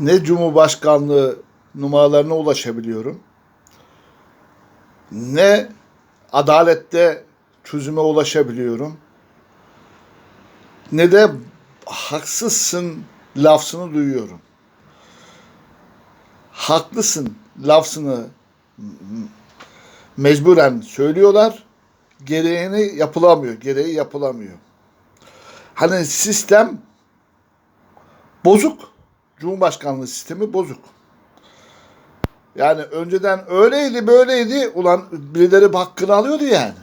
ne Cumhurbaşkanlığı numaralarına ulaşabiliyorum, ne adalette çözüme ulaşabiliyorum, ne de haksızsın lafzını duyuyorum. Haklısın lafzını mecburen söylüyorlar. Gereğini yapılamıyor. Gereği yapılamıyor. Hani sistem bozuk. Cumhurbaşkanlığı sistemi bozuk. Yani önceden öyleydi böyleydi. Ulan birileri hakkını alıyordu yani.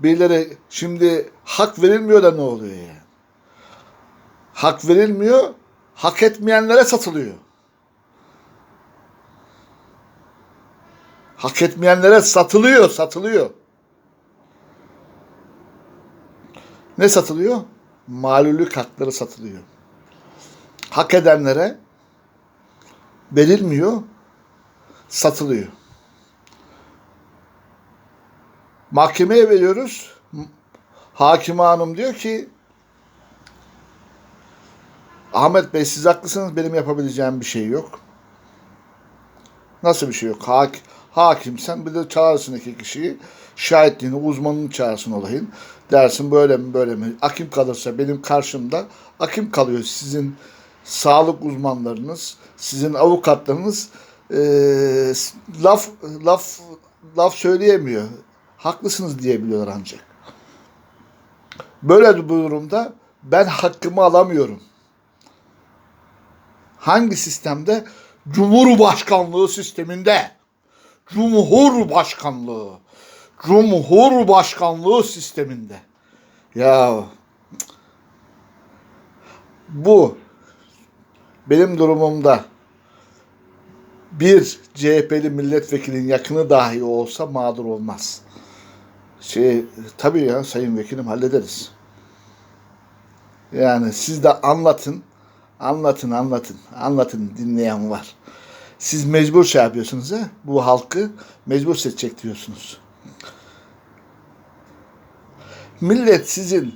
Birileri şimdi hak verilmiyor da ne oluyor yani? Hak verilmiyor. Hak etmeyenlere satılıyor. Hak etmeyenlere satılıyor, satılıyor. Ne satılıyor? Malulük hakları satılıyor. Hak edenlere verilmiyor, satılıyor. Mahkemeye veriyoruz. Hakime hanım diyor ki Ahmet Bey siz haklısınız benim yapabileceğim bir şey yok. Nasıl bir şey yok? Hak, hakim sen bir de çağırsın iki kişiyi. Şahitliğini, uzmanını çağırsın olayın. Dersin böyle mi böyle mi? Akim kalırsa benim karşımda akim kalıyor. Sizin sağlık uzmanlarınız, sizin avukatlarınız eee, laf laf laf söyleyemiyor. Haklısınız diyebiliyorlar ancak. Böyle bir durumda ben hakkımı alamıyorum. Hangi sistemde? Cumhurbaşkanlığı sisteminde. Cumhurbaşkanlığı. Cumhurbaşkanlığı sisteminde. Ya bu benim durumumda bir CHP'li milletvekilinin yakını dahi olsa mağdur olmaz. Şey tabii ya sayın vekilim hallederiz. Yani siz de anlatın. Anlatın, anlatın. Anlatın dinleyen var. Siz mecbur şey yapıyorsunuz ha. Bu halkı mecbur seçecek diyorsunuz. Millet sizin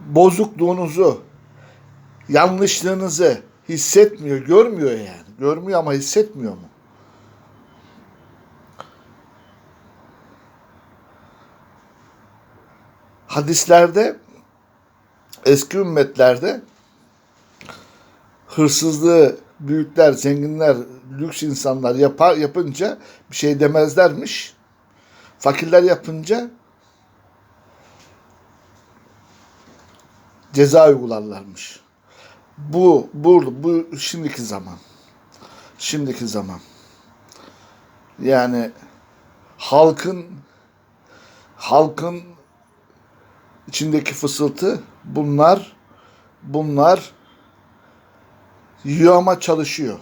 bozukluğunuzu, yanlışlığınızı hissetmiyor, görmüyor yani. Görmüyor ama hissetmiyor mu? Hadislerde eski ümmetlerde hırsızlığı büyükler, zenginler, lüks insanlar yapar yapınca bir şey demezlermiş. Fakirler yapınca ceza uygularlarmış. Bu, bu, bu şimdiki zaman. Şimdiki zaman. Yani halkın halkın içindeki fısıltı bunlar bunlar yiyor ama çalışıyor.